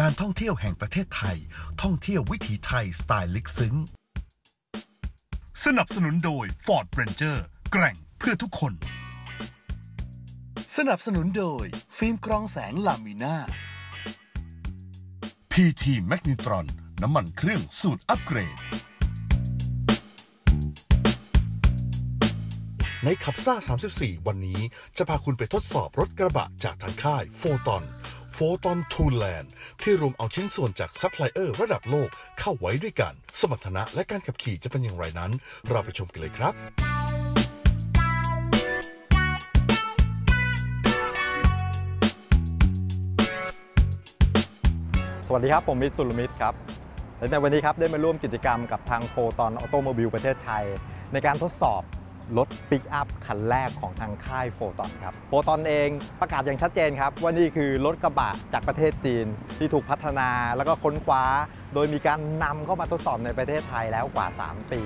การท่องเที่ยวแห่งประเทศไทย ท่องเที่ยววิถีไทยสไตล์ลึกซึ้ง สนับสนุนโดย Ford Ranger แกร่งเพื่อทุกคน สนับสนุนโดย ฟิล์มกรองแสงลามิน่า PT Magnetron น้ำมันเครื่องสูตรอัปเกรด ในขับซ่า 34 วันนี้จะพาคุณไปทดสอบรถกระบะจากทางค่ายโฟตอน โฟตอนทูแลนด์ที่รวมเอาชิ้นส่วนจากซัพพลายเออร์ระดับโลกเข้าไว้ด้วยกัน สมรรถนะและการขับขี่จะเป็นอย่างไรนั้น เราไปชมกันเลยครับสวัสดีครับ ผมมิตรสุรมิตรครับ และในวันนี้ครับได้มาร่วมกิจกรรมกับทางโฟตอนออโตโมบิลประเทศไทย ในการทดสอบ รถปิกอัพคันแรกของทางค่ายโฟตอนครับโฟตอนเองประกาศอย่างชัดเจนครับ ว่านี่คือรถกระบะจากประเทศจีน ที่ถูกพัฒนาแล้วก็ค้นคว้า โดยมีการนำเข้ามาทดสอบในประเทศไทยแล้วกว่า 3 ปี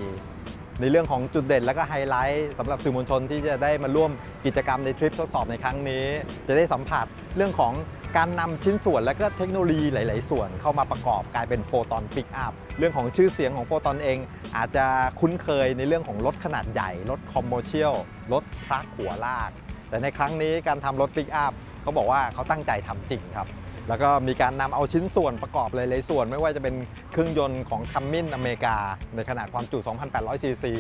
ในเรื่องของจุดเด่นและก็ไฮไลท์สำหรับสื่อมวลชนที่จะได้มาร่วมกิจกรรมในทริปทดสอบในครั้งนี้ จะได้สัมผัสเรื่องของ การนำชิ้นส่วนและก็เทคโนโลยีหลาย ๆ ส่วนเข้ามาประกอบกลายเป็นโฟตอนปิกอัพเรื่องของชื่อเสียงของโฟตอนเอง อาจจะคุ้นเคยในเรื่องของรถขนาดใหญ่ รถคอมเมอร์เชียลรถทรัคหัวลาก แต่ในครั้งนี้การทำรถปิกอัพเขาบอกว่าเขาตั้งใจทำจริงครับแล้วก็มีการนำเอาชิ้นส่วนประกอบหลายๆส่วน ไม่ว่าจะเป็นเครื่องยนต์ของคัมมินอเมริกา ในขนาดความจุ 2,800 ซีซี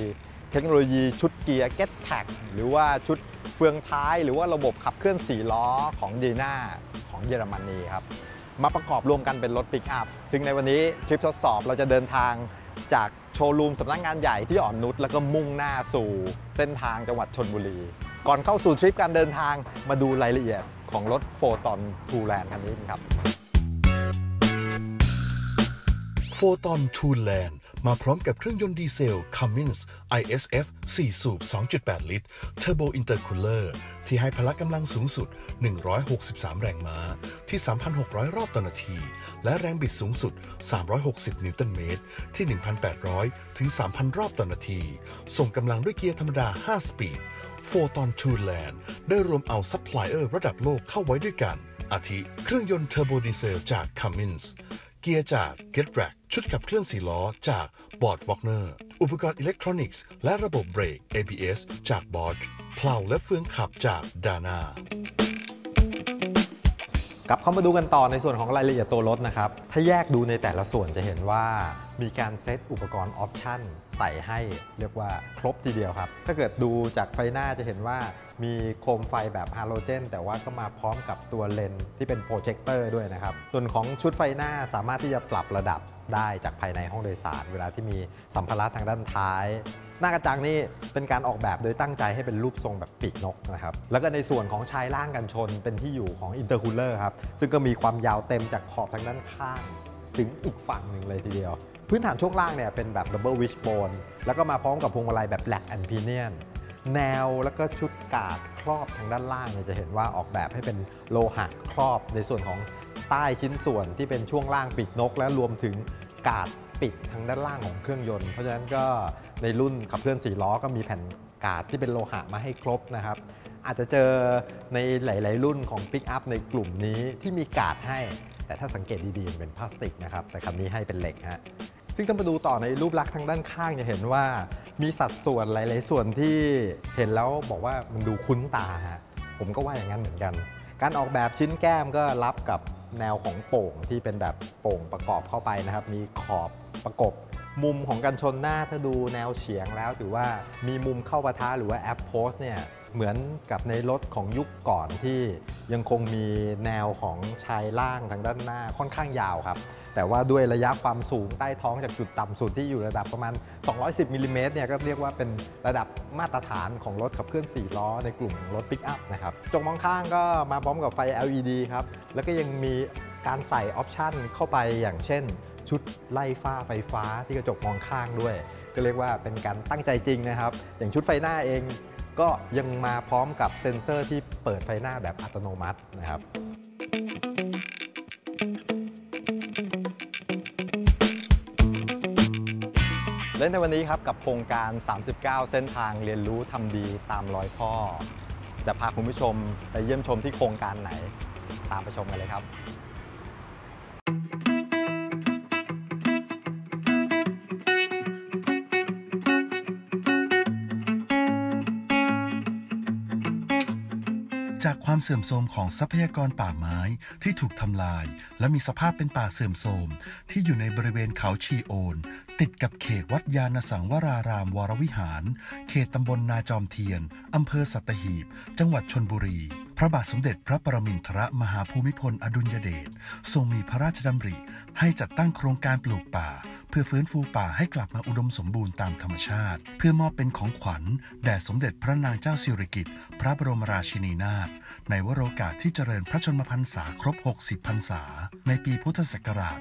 เทคโนโลยีชุดเกียร์ Get Tag หรือว่าชุดเฟืองท้าย หรือว่าระบบขับเคลื่อน 4 ล้อของดีน่า ของเยอรมนีครับ มาประกอบรวมกันเป็นรถปิกอัพ ซึ่งในวันนี้ทริปทดสอบเราจะเดินทางจากโชว์รูมสำนักงานใหญ่ที่อ่อนนุชแล้วก็มุ่งหน้าสู่เส้นทางจังหวัดชนบุรี ก่อนเข้าสู่ทริปการเดินทางมาดูรายละเอียดของรถโฟตอนทูแลนด์คันนี้ครับโฟตอนทูแลนด์ มาพร้อมกับเครื่องยนต์ดีเซล Cummins ISF 4 สูบ 2.8 ลิตร Turbo Intercooler ที่ให้พละกำลังสูงสุด 163 แรงม้า ที่ 3,600 รอบต่อนาที และแรงบิดสูงสุด 360 นิวตันเมตร ที่ 1,800 ถึง 3,000 รอบต่อนาที ส่งกำลังด้วยเกียร์ธรรมดา 5 สปีดโฟตอนทูแลนด์ได้รวมเอาซัพพลายเออร์ระดับโลกเข้าไว้ด้วยกัน อาทิ เครื่องยนต์เทอร์โบดีเซลจาก Cummins เกียร์จาก GetRack ชุดขับเคลื่อนสีล้อจาก b o r d w a g n e r อุปกรณ์อิเล็กทรอนิกส์และระบบเบรก ABS จาก Bosch เพลาและเฟืองขับจาก Dana กลับเข้ามาดูกันต่อในส่วนของรายละเอียดตัวรถนะครับ ถ้าแยกดูในแต่ละส่วนจะเห็นว่ามีการเซตอุปกรณ์ออปชั่น ใส่ให้เรียกว่าครบทีเดียวครับ ถ้าเกิดดูจากไฟหน้าจะเห็นว่ามีโคมไฟแบบฮาโลเจน แต่ว่าก็มาพร้อมกับตัวเลนส์ที่เป็นโปรเจคเตอร์ด้วยนะครับ ส่วนของชุดไฟหน้าสามารถที่จะปรับระดับได้จากภายในห้องโดยสาร เวลาที่มีสัมภาระทางด้านท้าย หน้ากระจังนี่เป็นการออกแบบโดยตั้งใจให้เป็นรูปทรงแบบปีกนกนะครับ แล้วก็ในส่วนของชายล่างกันชนเป็นที่อยู่ของอินเตอร์คูลเลอร์ครับ ซึ่งก็มีความยาวเต็มจากขอบทางด้านข้าง ถึงอีกฝั่งหนึ่งเลยทีเดียว พื้นฐานช่วงล่างเนี่ยเป็นแบบดับเบิลวิชโบนแล้วก็มาพร้อมกับพวงมาลัยแบบแ l ลกแอนด์พีเนียนแนวแล้วก็ชุดกาดครอบทางด้านล่างเนี่ยจะเห็นว่าออกแบบให้เป็นโลหะครอบในส่วนของใต้ชิ้นส่วนที่เป็นช่วงล่างปีกนก และรวมถึงกาดปิดทางด้านล่างของเครื่องยนต์ เพราะฉะนั้นก็ในรุ่นขับเคลื่อน4ล้อก็มีแผ่นกาดที่เป็นโลหะมาให้ครบนะครับ อาจจะเจอในหลาย ๆ รุ่นของปิกอัพในกลุ่มนี้ที่มีกาดให้ แต่ถ้าสังเกตดีๆเป็นพลาสติกนะครับแต่คันนี้ให้เป็นเหล็กฮะซึ่งถ้ามาดูต่อในรูปลักษณ์ทางด้านข้างจะเห็นว่า มีสัดส่วนหลาย ๆ ส่วนที่เห็นแล้วบอกว่ามันดูคุ้นตาฮะผมก็ว่าอย่างนั้นเหมือนกัน การออกแบบชิ้นแก้มก็รับกับแนวของโป่งที่เป็นแบบโป่งประกอบเข้าไปนะครับ มีขอบประกบ มุมของกันชนหน้าถ้าดูแนวเฉียงแล้วถือว่ามีมุมเข้าปะทะหรือว่าแอปโพสเนี่ย เหมือนกับในรถของยุคก่อนที่ยังคงมีแนวของชายล่างทางด้านหน้าค่อนข้างยาวครับ แต่ว่าด้วยระยะความสูงใต้ท้องจากจุดต่ำสุดที่อยู่ระดับประมาณ 210มิลลิเมตรเนี่ยก็เรียกว่าเป็นระดับมาตรฐานของรถขับเคลื่อน 4 ล้อในกลุ่มรถปิกอัพนะครับจกมองข้างก็มาพร้อมกับไฟ LED ครับ แล้วก็ยังมีการใส่ออปชันเข้าไปอย่างเช่น ชุดไล่ฟ้าไฟฟ้าที่กระจกมองข้างด้วย ก็เรียกว่าเป็นการตั้งใจจริงนะครับ อย่างชุดไฟหน้าเอง ก็ยังมาพร้อมกับเซ็นเซอร์ที่เปิดไฟหน้าแบบอัตโนมัตินะครับและในวันนี้ครับกับโครงการ 39 เส้นทางเรียนรู้ทำดีตามรอยพ่อ จะพาคุณผู้ชมไปเยี่ยมชมที่โครงการไหน ตามไปชมกันเลยครับ ความเสื่อมโทรมของทรัพยากรป่าไม้ที่ถูกทำลาย และมีสภาพเป็นป่าเสื่อมโทรมที่อยู่ในบริเวณเขาชีโอน ติดกับเขตวัดยานสังวรารามวรวิหาร เขตตำบลนาจอมเทียนอำเภอสัตหีบ จังหวัดชนบุรีพระบาทสมเด็จพระปรมินทรมหาภูมิพลอดุลยเดชทรงมีพระราชดำริ ให้จัดตั้งโครงการปลูกป่า เพื่อฟื้นฟูป่าให้กลับมาอุดมสมบูรณ์ตามธรรมชาติ เพื่อมอบเป็นของขวัญแด่สมเด็จพระนางเจ้าสิริกิติ์พระบรมราชินีนาถในวโรกาสที่เจริญพระชนมพรรษาครบ 60พรรษา ในปีพุทธศักราช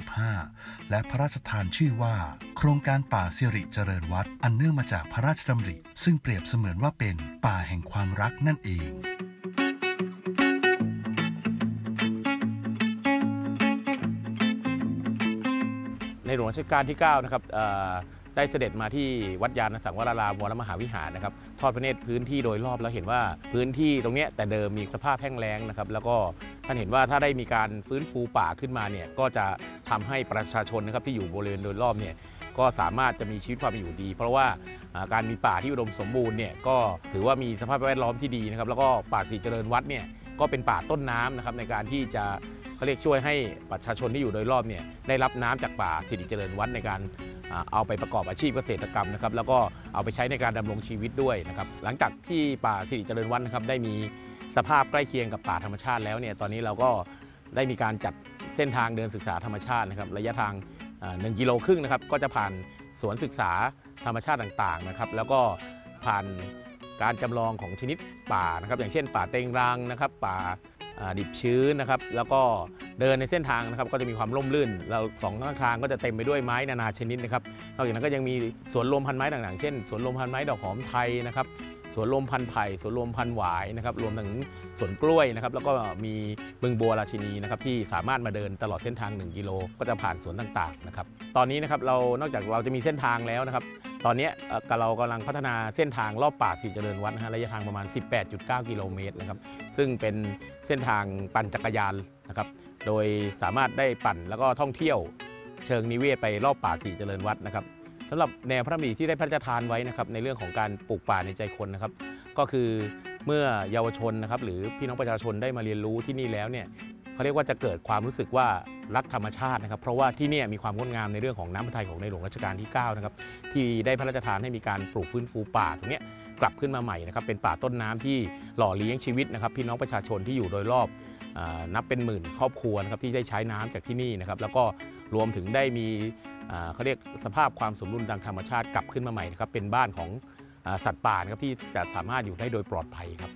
2535 และพระราชทานชื่อว่า โครงการป่าสิริเจริญวัดอันเนื่องมาจากพระราชดำริ ซึ่งเปรียบเสมือนว่าเป็นป่าแห่งความรักนั่นเอง วงรัชกาลที่9นะครับได้เสด็จมาที่วัดยานสังวรารามวรมหาวิหารนะครับทอดพระเนตรพื้นที่โดยรอบแล้วเห็นว่าพื้นที่ตรงนี้แต่เดิมมีสภาพแห้งแล้งนะครับ แล้วก็ท่านเห็นว่าถ้าได้มีการฟื้นฟูป่าขึ้นมาเนี่ยก็จะทำให้ประชาชนนะครับที่อยู่บริเวณโดยรอบเนี่ยก็สามารถจะมีชีวิตความเป็นอยู่ดี เพราะว่าอ่าการมีป่าที่อุดมสมบูรณ์เนี่ยก็ถือว่ามีสภาพแวดล้อมที่ดีนะครับแล้วก็ป่าสีเจริญวัดเนี่ยก็เป็นป่าต้นน้ำนะครับในการที่จะ เขาเรียกช่วยให้ประชาชนที่อยู่โดยรอบเนี่ยได้รับน้ำจากป่าสิริเจริญวัดในการเอาไปประกอบอาชีพเกษตรกรรมนะครับแล้วก็เอาไปใช้ในการดำรงชีวิตด้วยนะครับหลังจากที่ป่าสิริเจริญวัดนะครับได้มีสภาพใกล้เคียงกับป่าธรรมชาติแล้วเนี่ยตอนนี้เราก็ได้มีการจัดเส้นทางเดินศึกษาธรรมชาตินะครับระยะทางอ่าหนึ่งกิโลครึ่งนะครับก็จะผ่านสวนศึกษาธรรมชาติต่างๆนะครับแล้วก็ผ่านการจำลองของชนิดป่านะครับอย่างเช่น ป่าเต็งรังนะครับ ป่า ดิบชื้นนะครับ แล้วก็เดินในเส้นทางนะครับ ก็จะมีความร่มรื่น เราสองข้างทางก็จะเต็มไปด้วยไม้นานาชนิดนะครับ นอกจากนั้นก็ยังมีสวนลมพันไม้ต่างๆ เช่นสวนลมพันไม้ดอกหอมไทยนะครับ สวนลมพันไผ่สวนลมพันหวายนะครับรวมถึงสวนกล้วยนะครับแล้วก็มีบึงบัวราชินีนะครับที่สามารถมาเดินตลอดเส้นทาง 1 กิโล ก็จะผ่านสวนต่างๆนะครับตอนนี้นะครับเรานอกจากเราจะมีเส้นทางแล้วนะครับตอนนี้เอ่อเรากำลังพัฒนาเส้นทางรอบป่าสีเจริญวัดนะฮะระยะทางประมาณ 18.9 กิโลเมตรนะครับซึ่งเป็นเส้นทางปั่นจักรยานนะครับโดยสามารถได้ปั่นแล้วก็ท่องเที่ยวเชิงนิเวศไปรอบป่าสีเจริญวัดนะครับ สำหรับแนวพระดำริที่ได้พระราชทานไว้นะครับในเรื่องของการปลูกป่าในใจคนนะครับ ก็คือเมื่อเยาวชนนะครับหรือพี่น้องประชาชนได้มาเรียนรู้ที่นี่แล้วเนี่ยเขาเรียกว่าจะเกิดความรู้สึกว่ารักธรรมชาตินะครับ เพราะว่าที่นี่มีความงดงามในเรื่องของน้ำพระทัยของในหลวงรัชกาลที่9นะครับที่ได้พระราชทานให้มีการปลูกฟื้นฟูป่าตรงนี้กลับขึ้นมาใหม่นะครับเป็นป่าต้นน้ำที่หล่อเลี้ยงชีวิตนะครับพี่น้องประชาชนที่อยู่โดยรอบนับเป็นหมื่นครอบครัวนะครับที่ได้ใช้น้ำจากที่นี่นะครับแล้วก็รวมถึงได้มี เขาเรียกสภาพความสมดุลทางธรรมชาติกลับขึ้นมาใหม่นะครับเป็นบ้านของอสัตว์ป่านะครับที่จะสามารถอยู่ได้โดยปลอดภัยครับ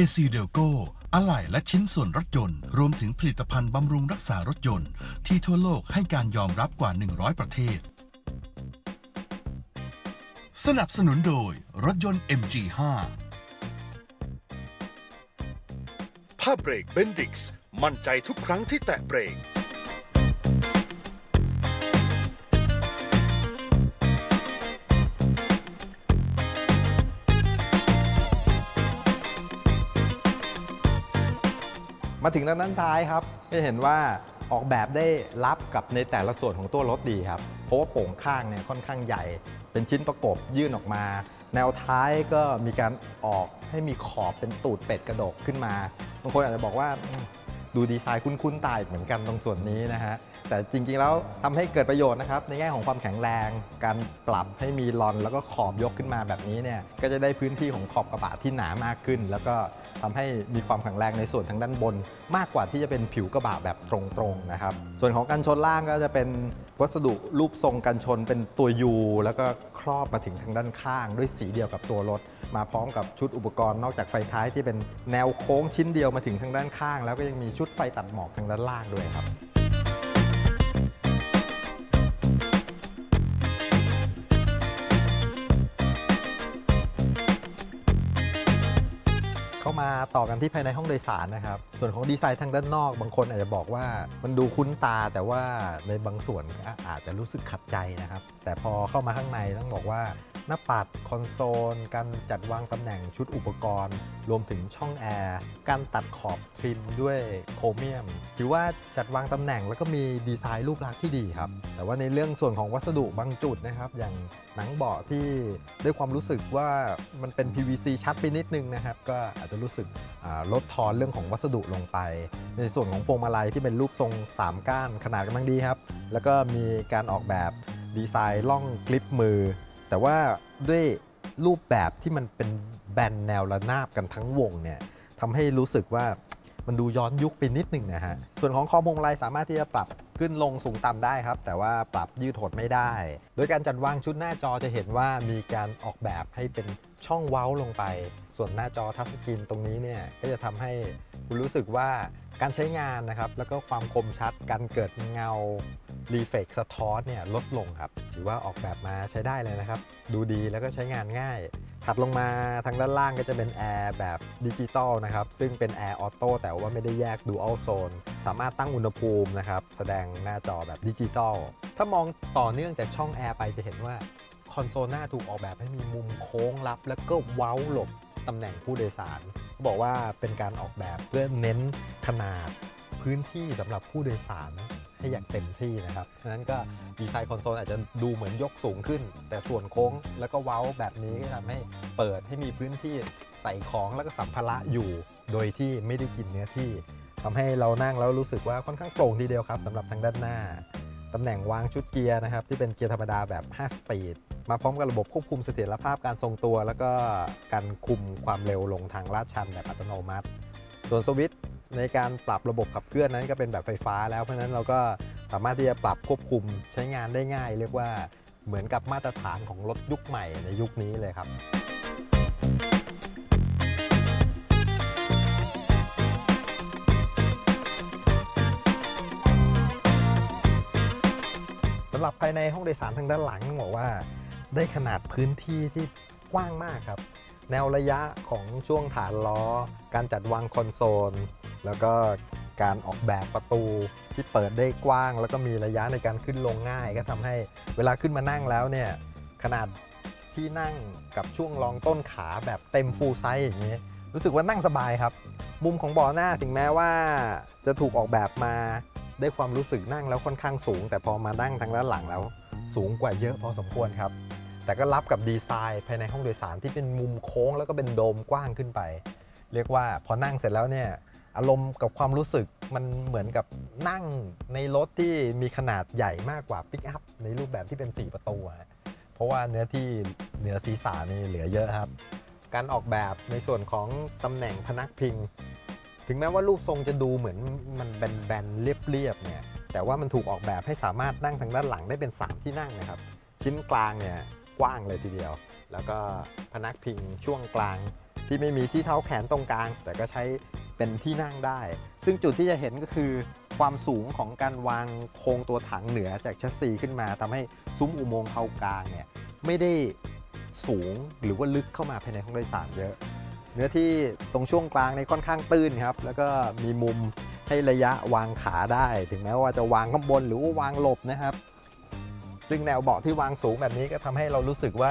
AC d e l c o อะไหล่และชิ้นส่วนรถยนต์ รวมถึงผลิตภัณฑ์บำรุงรักษารถยนต์ ที่ทั่วโลกให้การยอมรับกว่า 100 ประเทศ สนับสนุนโดยรถยนต์ MG5 ผ้าเบรกเบนดิกส์มั่นใจทุกครั้งที่แตะเบรก มาถึงด้านท้ายครับจะเห็นว่าออกแบบได้รับกับในแต่ละส่วนของตัวรถดีครับ เพราะว่าโป่งข้างเนี่ยค่อนข้างใหญ่ เป็นชิ้นประกบยื่นออกมา แนวท้ายก็มีการออกให้มีขอบเป็นตูดเป็ดกระดกขึ้นมา บางคนอาจจะบอกว่าดูดีไซน์คุ้นๆตายเหมือนกันตรงส่วนนี้นะฮะ แต่จริงๆแล้วทำให้เกิดประโยชน์นะครับ ในแง่ของความแข็งแรง การปรับให้มีลอนแล้วก็ขอบยกขึ้นมาแบบนี้เนี่ย ก็จะได้พื้นที่ของขอบกระบะที่หนามากขึ้น แล้วก็ ทำให้มีความแข็งแรงในส่วนทางด้านบน มากกว่าที่จะเป็นผิวกระบะแบบตรงๆนะครับ ส่วนของกันชนล่างก็จะเป็นวัสดุรูปทรงกันชนเป็นตัวยูแล้วก็ครอบมาถึงทางด้านข้าง ด้วยสีเดียวกับตัวรถ มาพร้อมกับชุดอุปกรณ์นอกจากไฟท้ายที่เป็นแนวโค้งชิ้นเดียวมาถึงทางด้านข้าง แล้วก็ยังมีชุดไฟตัดหมอกทางด้านล่างด้วยครับ มาต่อกันที่ภายในห้องโดยสารนะครับ ส่วนของดีไซน์ทางด้านนอก บางคนอาจจะบอกว่ามันดูคุ้นตาแต่ว่าในบางส่วนอาจจะรู้สึกขัดใจนะครับ แต่พอเข้ามาข้างในต้องบอกว่า หน้าปัดคอนโซล การจัดวางตำแหน่งชุดอุปกรณ์ รวมถึงช่องแอร์ การตัดขอบทริมด้วยโครเมียม ถือว่าจัดวางตำแหน่งแล้วก็มีดีไซน์รูปลักษณ์ที่ดีครับ แต่ว่าในเรื่องส่วนของวัสดุบางจุดนะครับ อย่างหนังเบาะที่ด้วยความรู้สึกว่ามันเป็น PVC ชัดไปนิดนึงนะครับ ก็อาจจะรู้สึกลดทอนเรื่องของวัสดุลงไป ในส่วนของพวงมาลัยที่เป็นรูปทรง 3 ก้านขนาดกำลังดีครับ แล้วก็มีการออกแบบดีไซน์ล่องกลิปมือ แต่ว่าด้วยรูปแบบที่มันเป็นแบนแนวระนาบกันทั้งวงเนี่ยทำให้รู้สึกว่ามันดูย้อนยุคไปนิดหนึ่งนะฮะ ส่วนของคอพวงมาลัยสามารถที่จะปรับขึ้นลงสูงต่ำได้ครับ แต่ว่าปรับยืดหดไม่ได้ โดยการจัดวางชุดหน้าจอจะเห็นว่ามีการออกแบบให้เป็นช่องเว้าลงไป ส่วนหน้าจอทัชสกรีนตรงนี้เนี่ยก็จะทำให้คุณรู้สึกว่าการใช้งานนะครับ แล้วก็ความคมชัด การเกิดเงา รีเฟกสะท้อนเนี่ยลดลงครับ ถือว่าออกแบบมาใช้ได้เลยนะครับ ดูดีแล้วก็ใช้งานง่าย ถัดลงมาทางด้านล่างก็จะเป็นแอร์แบบดิจิตอลนะครับ ซึ่งเป็นแอร์ออโต้แต่ว่าไม่ได้แยกดูอัลโซนสามารถตั้งอุณหภูมินะครับ แสดงหน้าจอแบบดิจิตอลถ้ามองต่อเนื่องจากช่องแอร์ไปจะเห็นว่าคอนโซลหน้าถูกออกแบบให้มีมุมโค้งลับ แล้วก็เว้าหลบตำแหน่งผู้โดยสาร บอกว่าเป็นการออกแบบเพื่อเน้นขนาดพื้นที่สำหรับผู้โดยสาร ให้อย่างเต็มที่นะครับเพราะฉะนั้นก็ดีไซน์คอนโซลอาจจะดูเหมือนยกสูงขึ้น แต่ส่วนโค้งแล้วก็เว้าแบบนี้ก็ทำให้เปิดให้มีพื้นที่ใส่ของแล้วก็สัมภาระอยู่ โดยที่ไม่ได้กินเนื้อที่ทำให้เรานั่งแล้วรู้สึกว่าค่อนข้างโปร่งทีเดียวครับสำหรับทางด้านหน้าตำแหน่งวางชุดเกียร์นะครับที่เป็นเกียร์ธรรมดาแบบ5สปีดมาพร้อมกับระบบควบคุมเสถียรภาพการทรงตัว แล้วก็การคุมความเร็วลงทางลาดชันแบบอัตโนมัติ ส่วนสวิตช์ ในการปรับระบบขับเคลื่อนนั้นก็เป็นแบบไฟฟ้าแล้วเพราะนั้นเราก็สามารถที่จะปรับควบคุมใช้งานได้ง่าย เรียกว่าเหมือนกับมาตรฐานของรถยุคใหม่ในยุคนี้เลยครับสำหรับภายในห้องโดยสารทางด้านหลังบอกว่า ได้ขนาดพื้นที่ที่กว้างมากครับ แนวระยะของช่วงฐานล้อ การจัดวางคอนโซล แล้วก็การออกแบบประตูที่เปิดได้กว้าง แล้วก็มีระยะในการขึ้นลงง่าย ก็ทำให้เวลาขึ้นมานั่งแล้วเนี่ยขนาดที่นั่งกับช่วงรองต้นขาแบบเต็มฟูลไซส์อย่างนี้ รู้สึกว่านั่งสบายครับ มุมของเบาะหน้าถึงแม้ว่าจะถูกออกแบบมาได้ความรู้สึกนั่งแล้วค่อนข้างสูง แต่พอมานั่งทางด้านหลังแล้ว สูงกว่าเยอะพอสมควรครับ แต่ก็รับกับดีไซน์ภายในห้องโดยสารที่เป็นมุมโค้งแล้วก็เป็นโดมกว้างขึ้นไป เรียกว่าพอนั่งเสร็จแล้วเนี่ย อารมณ์กับความรู้สึกมันเหมือนกับนั่งในรถที่มีขนาดใหญ่มากกว่าปิกอัพในรูปแบบที่เป็น 4 ประตูเพราะว่าเนื้อที่เหนือศีรษะนี่เหลือเยอะครับ การออกแบบในส่วนของตำแหน่งพนักพิง ถึงแม้ว่ารูปทรงจะดูเหมือนมันแบนๆเรียบๆเนี่ยแต่ว่ามันถูกออกแบบให้สามารถนั่งทางด้านหลังได้เป็น 3 ที่นั่งนะครับ ชิ้นกลางเนี่ยกว้างเลยทีเดียว แล้วก็พนักพิงช่วงกลางที่ไม่มีที่เท้าแขนตรงกลาง แต่ก็ใช้ เป็นที่นั่งได้ ซึ่งจุดที่จะเห็นก็คือความสูงของการวางโครงตัวถังเหนือจากแชสซีขึ้นมาทำให้ซุ้มอุโมงค์เผากลางเนี่ยไม่ได้สูงหรือว่าลึกเข้ามาภายในห้องโดยสารเยอะ เนื้อที่ตรงช่วงกลางในค่อนข้างตื้นครับ แล้วก็มีมุมให้ระยะวางขาได้ ถึงแม้ว่าจะวางข้างบนหรือว่าวางหลบนะครับ ซึ่งแนวเบาะที่วางสูงแบบนี้ก็ทำให้เรารู้สึกว่า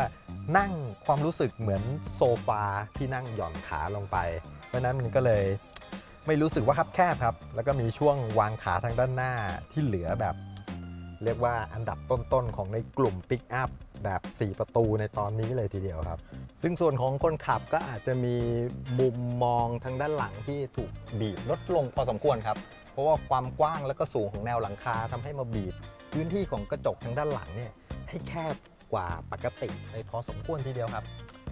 นั่งความรู้สึกเหมือนโซฟาที่นั่งหย่อนขาลงไป เพราะฉะนั้นมันก็เลย ไม่รู้สึกว่าคับแคบครับ แล้วก็มีช่วงวางขาทางด้านหน้าที่เหลือแบบ เรียกว่าอันดับต้นๆของในกลุ่มปิกอัพแบบ 4 ประตูในตอนนี้เลยทีเดียวครับ ซึ่งส่วนของคนขับก็อาจจะมีมุมมองทางด้านหลังที่ถูกบีบลดลงพอสมควรครับ เพราะว่าความกว้างและก็สูงของแนวหลังคาทำให้มาบีบ พื้นที่ของกระจกทางด้านหลังเนี่ยให้แคบกว่าปกติไปพอสมควรทีเดียวครับ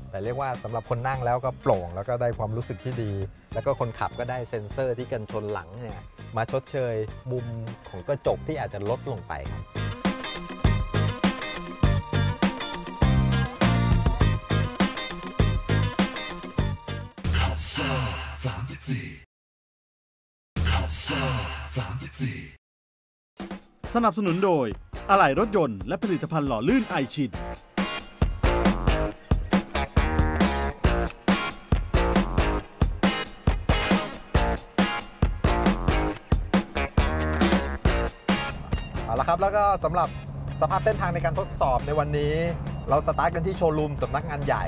แต่เรียกว่าสำหรับคนนั่งแล้วก็โปร่งแล้วก็ได้ความรู้สึกที่ดี แล้วก็คนขับก็ได้เซ็นเซอร์ที่กันชนหลังเนี่ยมาชดเชยมุมของกระจกที่อาจจะลดลงไปครับซาสามสิบสี่ขับซ่าสามสิบสี่สนับสนุนโดยอะไหล่รถยนต์และผลิตภัณฑ์หล่อลื่นไอชิน แล้วก็สำหรับสภาพเส้นทางในการทดสอบในวันนี้ เราสตาร์ทกันที่โชว์รูมสำนักงานใหญ่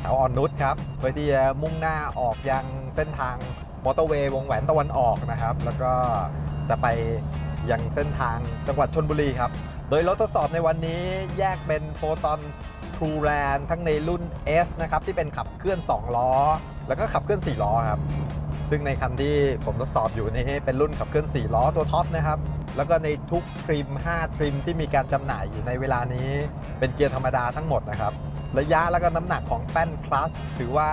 แถวอ่อนนุชครับเพื่อที่จะมุ่งหน้าออกยังเส้นทางมอเตอร์เวย์วงแหวนตะวันออกนะครับ แล้วก็จะไปยังเส้นทางจังหวัดชนบุรีครับ โดยรถทดสอบในวันนี้แยกเป็นโฟตอนทรูแลนทั้งในรุ่น S นะครับที่เป็นขับเคลื่อน 2 ล้อ แล้วก็ขับเคลื่อน 4 ล้อครับ ซึ่งในคันที่ผมทดสอบอยู่นี่เป็นรุ่นขับเคลื่อน 4 ล้อตัวท็อปนะครับ แล้วก็ในทุกทริม 5 ทริมที่มีการจำหน่ายอยู่ในเวลานี้ เป็นเกียร์ธรรมดาทั้งหมดนะครับ ระยะแล้วก็น้ำหนักของแป้นคลัตช์ถือว่า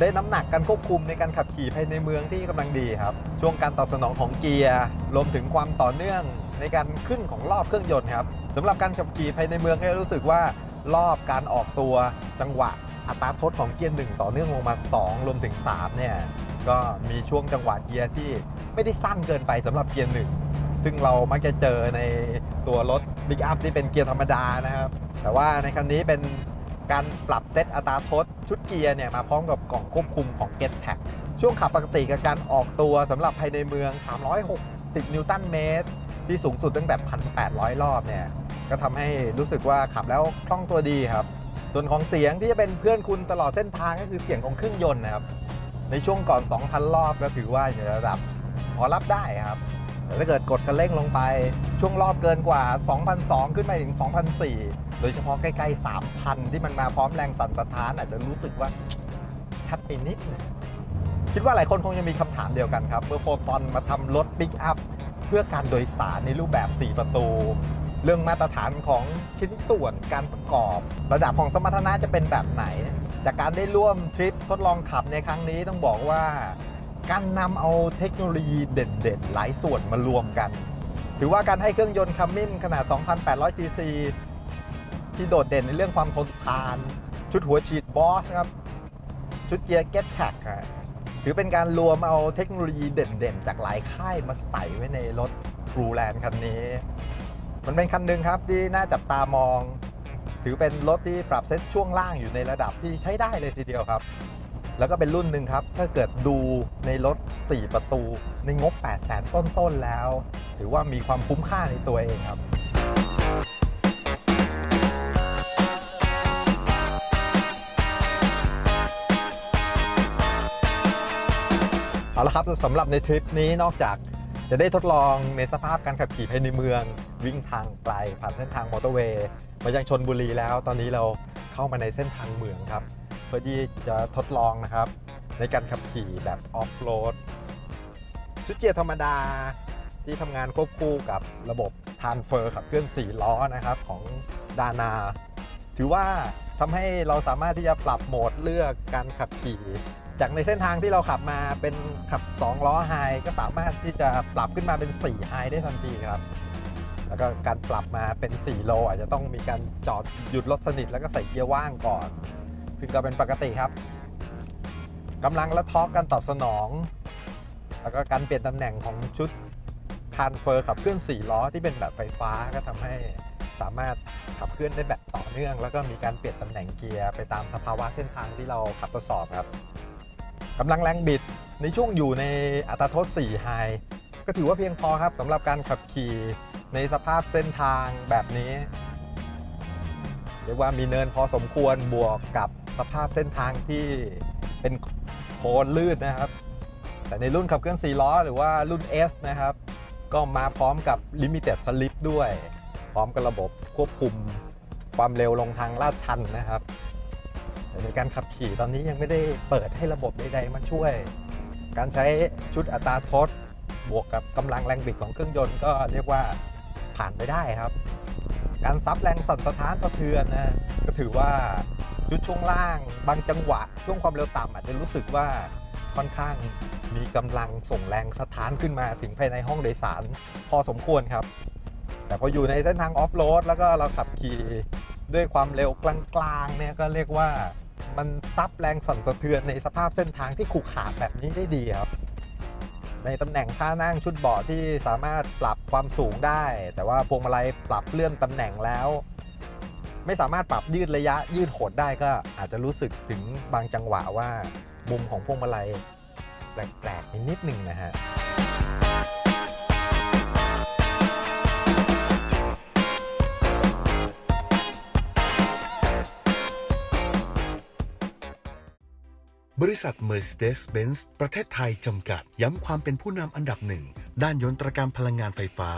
ได้น้ำหนักการควบคุมในการขับขี่ภายในเมืองที่กำลังดีครับ ช่วงการตอบสนองของเกียร์รวมถึงความต่อเนื่องในการขึ้นของรอบเครื่องยนต์ครับสำหรับการขับขี่ภายในเมืองให้รู้สึกว่ารอบการออกตัวจังหวะอัตราทดของเกียร์หนึ่งต่อเนื่องลงมา 2 รวมถึง3เนี่ย ก็มีช่วงจังหวะเกียร์ที่ไม่ได้สั้นเกินไปสำหรับเกียร์หนึ่งซึ่งเรามักจะเจอในตัวรถบิ๊กอัพที่เป็นเกียร์ธรรมดานะครับ แต่ว่าในคันนี้เป็นการปรับเซตอัตราทดชุดเกียร์เนี่ยมาพร้อมกับกล่องควบคุมของ Get t a c ช่วงขับปกติกับการออกตัวสำหรับภายในเมือง 360 นิวตันเมตร ที่สูงสุดตั้งแต่ 1,800 รอบเนี่ยก็ทำให้รู้สึกว่าขับแล้วคล่องตัวดีครับ ส่วนของเสียงที่จะเป็นเพื่อนคุณตลอดเส้นทางก็คือเสียงของเครื่องยนต์นะครับ ในช่วงก่อน 2,000 รอบก็ถือว่าอยู่ระดับพอรับได้ครับ แต่ถ้าเกิดกดคันเร่งลงไปช่วงรอบเกินกว่า 2,002 ขึ้นไปถึง 2,004 โดยเฉพาะใกล้ๆ 3,000 ที่มันมาพร้อมแรงสั่นสะท้านอาจจะรู้สึกว่าชัดไปนิดนึงคิดว่าหลายคนคงจะมีคำถามเดียวกันครับ เมื่อโฟตอนมาทำรถปิกอัพเพื่อการโดยสารในรูปแบบ 4 ประตู เรื่องมาตรฐานของชิ้นส่วนการประกอบ ระดับของสมรรถนะจะเป็นแบบไหน จากการได้ร่วมทริปทดลองขับในครั้งนี้ต้องบอกว่า การนำเอาเทคโนโลยีเด่นๆ หลายส่วนมารวมกัน ถือว่าการให้เครื่องยนต์คัมมินขนาด 2,800 ซีซีที่โดดเด่นในเรื่องความทนทาน ชุดหัวฉีดบอสครับ ชุดเกียร์ Get t a c ถือเป็นการรวมเอาเทคโนโลยีเด่นๆ จากหลายค่ายมาใส่ไว้ในรถ True Land คันนี้ มันเป็นคันหนึ่งครับที่น่าจับตามอง ถือเป็นรถที่ปรับเซตช่วงล่างอยู่ในระดับที่ใช้ได้เลยทีเดียวครับ แล้วก็เป็นรุ่นหนึ่งครับ ถ้าเกิดดูในรถ 4 ประตู ในงบ 8 0 0แสนต้นๆแล้ว ถือว่ามีความคุ้มค่าในตัวเองครับเอาละครับสำหรับในทริปนี้นอกจากจะได้ทดลองในสภาพการขับขี่ภายในเมือง วิ่งทางไกลผ่านเส้นทางมอเตอร์เวย์ มายังชนบุรีแล้ว ตอนนี้เราเข้ามาในเส้นทางเมืองครับ เพื่อที่จะทดลองนะครับ ในการขับขี่แบบออฟโรดชุดเกียร์ธรรมดาที่ทำงานควบคู่กับระบบทานเฟอร์ขับเคลื่อน4ล้อนะครับของดานา ถือว่าทำให้เราสามารถที่จะปรับโหมดเลือกการขับขี่ จากในเส้นทางที่เราขับมาเป็นขับ 2 ล้อไฮก็สามารถที่จะปรับขึ้นมาเป็น4ไฮได้ทันทีครับ แล้วก็การปรับมาเป็น 4 โล อาจจะต้องมีการจอดหยุดรถสนิทแล้วก็ใส่เกียร์ว่างก่อน ซึ่งก็เป็นปกติครับกำลังและทอกการตอบสนอง แล้วก็การเปลี่ยนตำแหน่งของชุดทานเฟอร์ขับเคลื่อน 4 ล้อที่เป็นแบบไฟฟ้าก็ทำให้สามารถขับเคลื่อนได้แบบต่อเนื่อง แล้วก็มีการเปลี่ยนตำแหน่งเกียร์ไปตามสภาวะเส้นทางที่เราขับทดสอบครับกำลังแรงบิดในช่วงอยู่ในอัตราโทษ4ไฮก็ถือว่าเพียงพอครับสำหรับการขับขี่ ในสภาพเส้นทางแบบนี้ เรียกว่ามีเนินพอสมควรบวกกับสภาพเส้นทางที่เป็นโคลนลื่นนะครับ แต่ในรุ่นขับเคลื่อน4ล้อ หรือว่ารุ่น S นะครับ ก็มาพร้อมกับ Limited Slip ด้วย พร้อมกับระบบควบคุมความเร็วลงทางลาดชันนะครับแต่ในการขับขี่ตอนนี้ยังไม่ได้เปิดให้ระบบใดๆมาช่วย การใช้ชุดอัตราทดบวกกับกำลังแรงบิดของเครื่องยนต์ก็เรียกว่า ผ่านไปได้ครับ การซับแรงสั่นสะท้านสะเทือนนะก็ถือว่าชุดช่วงล่าง บางจังหวะ ช่วงความเร็วต่ำอาจจะรู้สึกว่าค่อนข้างมีกำลังส่งแรงสะท้านขึ้นมาถึงภายในห้องโดยสารพอสมควรครับ แต่พออยู่ในเส้นทางออฟโรดแล้วก็เราขับขี่ด้วยความเร็วกลางๆเนี่ยก็เรียกว่ามันซับแรงสั่นสะเทือนในสภาพเส้นทางที่ขรุขระแบบนี้ได้ดีครับ ในตำแหน่งท่านั่งชุดเบาะที่สามารถปรับความสูงได้ แต่ว่าพวงมาลัยปรับเลื่อนตำแหน่งแล้ว ไม่สามารถปรับยืดระยะยืดหดได้ก็อาจจะรู้สึกถึงบางจังหวะว่า มุมของพวงมาลัยแปลกๆนิดนึงนะฮะ บริษัท Mercedes-Benz ประเทศไทยจำกัด ย้ำความเป็นผู้นำอันดับหนึ่ง ด้านยนตรกรรมพลังงานไฟฟ้า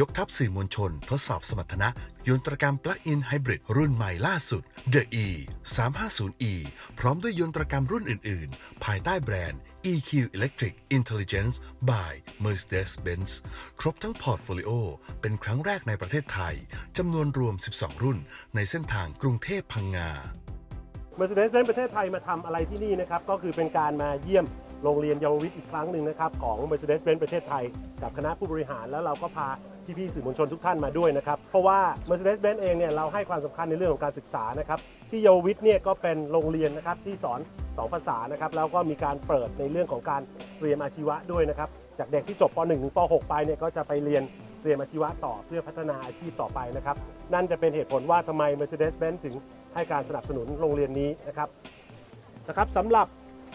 ยกทัพสื่อมวลชน ทดสอบสมรรถนะ ยนตรกรรมปลั๊กอินไฮบริดรุ่นใหม่ล่าสุด The E 350e พร้อมด้วยยนตรกรรมรุ่นอื่น ๆ ภายใต้แบรนด์ EQ Electric Intelligence by Mercedes-Benz ครบทั้งพอร์ตโฟลิโอเป็นครั้งแรกในประเทศไทยจำนวนรวม 12 รุ่น ในเส้นทางกรุงเทพพังงา m e r c e d e s b e n ประเทศไทยมาทำอะไรที่นี่นะครับก็คือเป็นการมาเยี่ยมโรงเรียนเยาววิทย์อีกครั้งหนึ่งนะครับของ Mercedes-Benz ประเทศไทย กับคณะผู้บริหารแล้วเราก็พาพี่ๆสื่อมวลชนทุกท่านมาด้วยนะครับเพราะว่า Mercedes-Benz เองเนี่ยเราให้ความสำคัญในเรื่องของการศึกษานะครับที่เยาววิทย์เนี่ยก็เป็นโรงเรียนนะครับที่สอน 2 ภาษานะครับแล้วก็มีการเปิดในเรื่องของการเรียนอาชีวะด้วยนะครับจากเด็กที่จบป .1 ถึงป .6 ไปเนี่ยก็จะไปเรียนเรียนอาชีวะต่อเพื่อพัฒนาอาชีพต่อไปนะครับนั่นจะเป็นเหตุผลว่าทำไม Mercedes-Benz ถึง ให้การสนับสนุนโรงเรียนนี้นะครับนะครับสำหรับ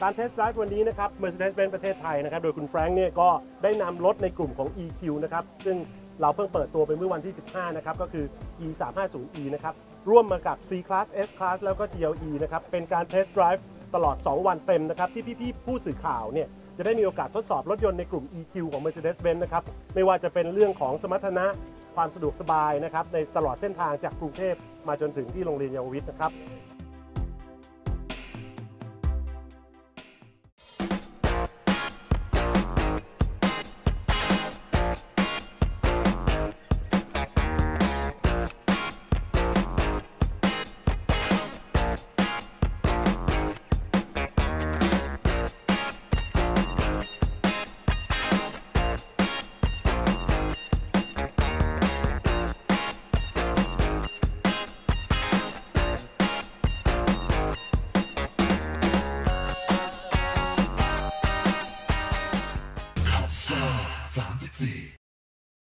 การเทสต์ไดรฟ์วันนี้นะครับ Mercedes-Benz ประเทศไทยนะครับ โดยคุณแฟรงค์เนี่ยก็ได้นำรถในกลุ่มของ EQ นะครับ ซึ่งเราเพิ่งเปิดตัวไปเมื่อวันที่ 15 นะครับ ก็คือ E 3 5 0 E นะครับ ร่วมมากับ C Class S Class แล้วก็ GLE นะครับ เป็นการเทสต์ไดรฟ์ตลอด 2 วันเต็มนะครับ ที่พี่ๆผู้สื่อข่าวเนี่ย จะได้มีโอกาสทดสอบรถยนต์ในกลุ่ม EQ ของ Mercedes-Benz นะครับ ไม่ว่าจะเป็นเรื่องของสมรรถนะ ความสะดวกสบายนะครับในตลอดเส้นทางจากกรุงเทพมาจนถึงที่โรงเรียนเยาววิทย์นะครับ